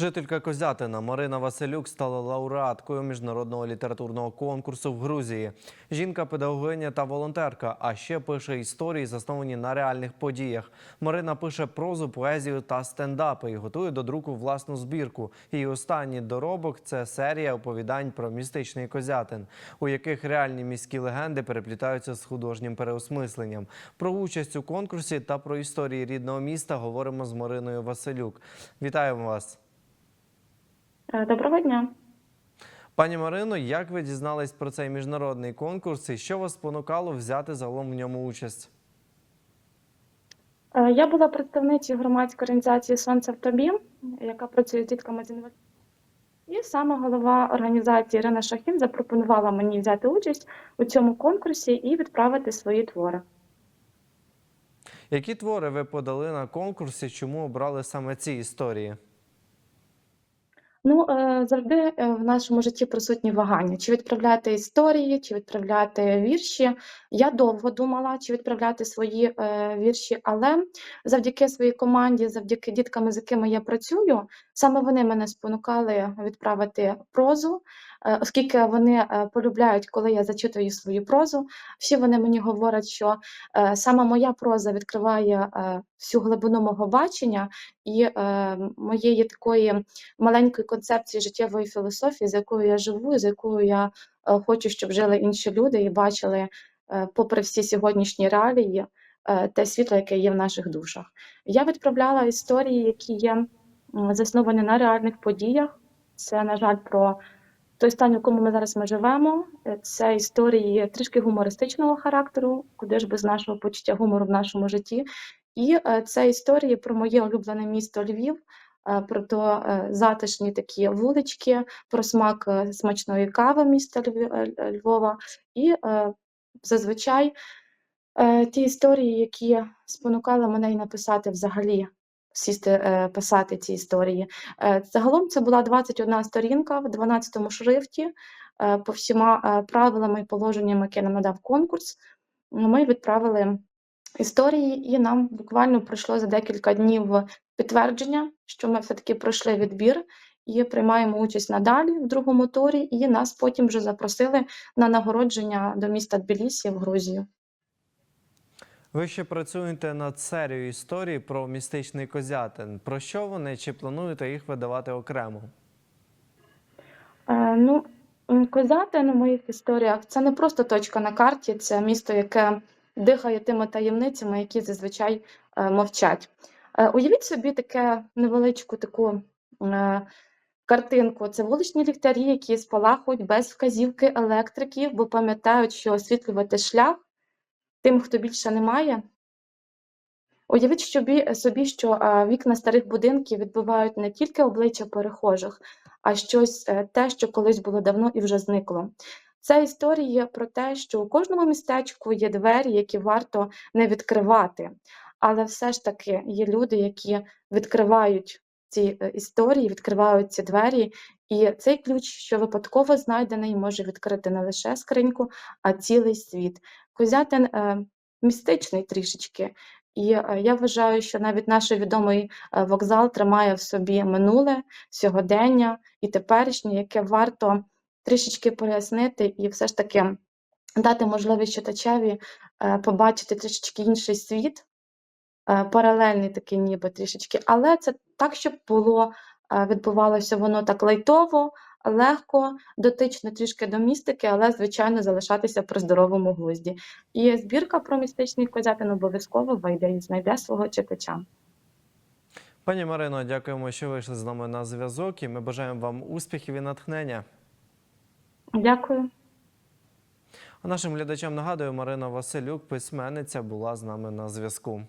Жителька Козятина Марина Василюк стала лауреаткою міжнародного літературного конкурсу в Грузії. Жінка, педагогиня та волонтерка, а ще пише історії, засновані на реальних подіях. Марина пише прозу, поезію та стендапи і готує до друку власну збірку. Її останній доробок це серія оповідань про містичний Козятин, у яких реальні міські легенди переплітаються з художнім переосмисленням. Про участь у конкурсі та про історії рідного міста говоримо з Мариною Василюк. Вітаємо вас. Е, Доброго дня. Пані Марино, як ви дізнались про цей міжнародний конкурс і що вас спонукало взяти загалом в ньому участь? Е, Я була представницею громадської організації Сонце в тобі, яка працює з дітками з інвалідністю. І саме голова організації Ірина Шахін запропонувала мені взяти участь у цьому конкурсі і відправити свої твори. Які твори ви подали на конкурсі? Чому обрали саме ці історії? Ну, е, завжди е, в нашому житті присутні вагання: чи відправляти історії, чи відправляти вірші. Я довго думала, чи відправляти свої е, вірші, але завдяки своїй команді, завдяки діткам, з якими я працюю, саме вони мене спонукали відправити прозу, оскільки вони полюбляють, коли я зачитую свою прозу. Всі вони мені говорять, що саме моя проза відкриває всю глибину мого бачення і моєї такої маленької концепції життєвої філософії, за якою я живу, за якою я е, хочу, щоб жили інші люди і бачили, е, попри всі сьогоднішні реалії, е, те світло, яке є в наших душах. Я відправляла історії, які є засновані на реальних подіях. Це, на жаль, про той стан, в якому ми зараз ми живемо. Це історії трішки гумористичного характеру, куди ж без нашого почуття гумору в нашому житті. І це історії про моє улюблене місто Львів, е, про то е, затишні такі вулички, про смак е, смачної кави міста Львова. І зазвичай ті історії, які спонукали мене й написати взагалі. Сісти писати ці історії. Загалом це була 21 сторінка в 12 шрифті по всіма правилами і положеннями, які нам надав конкурс. Ми відправили історії, і нам буквально пройшло за декілька днів підтвердження, що ми все-таки пройшли відбір і приймаємо участь надалі в другому турі, і нас потім вже запросили на нагородження до міста Тбілісі в Грузію. Ви ще працюєте над серією історій про містичний Козятин. Про що вони чи плануєте їх видавати окремо? Е, ну, Козятин у моїх історіях це не просто точка на карті, це місто, яке дихає тими таємницями, які зазвичай е, мовчать. Е, уявіть собі таке невеличку таку е, картинку. Це вуличні ліхтарі, які спалахують без вказівки електриків, бо пам'ятають, що освітлювати шлях тим, хто більше не має. Уявіть собі, собі, що е, вікна старих будинків відбивають не тільки обличчя перехожих, а щось е, те, що колись було давно і вже зникло. Це історія про те, що у кожному містечку є двері, які варто не відкривати, але все ж таки є люди, які відкривають ці е, історії, відкривають ці двері, і цей ключ, що випадково знайдений, може відкрити не лише скриньку, а цілий світ. Козятин е, містичний трішечки. І е, я вважаю, що навіть наш відомий вокзал тримає в собі минуле, сьогодення і теперішнє, яке варто трішечки пояснити і все ж таки дати можливість читачеві побачити трішечки інший світ, паралельний такий ніби трішечки, але це так, щоб було, е, відбувалося воно так лайтово, легко, дотично трішки до містики, але, звичайно, залишатися при здоровому глузді. І збірка про містичний козятин обов'язково вийде і знайде свого читача. Пані Марино, дякуємо, що вийшли з нами на зв'язок. І ми бажаємо вам успіхів і натхнення. Дякую. А нашим глядачам нагадую, Марина Василюк, письменниця, була з нами на зв'язку.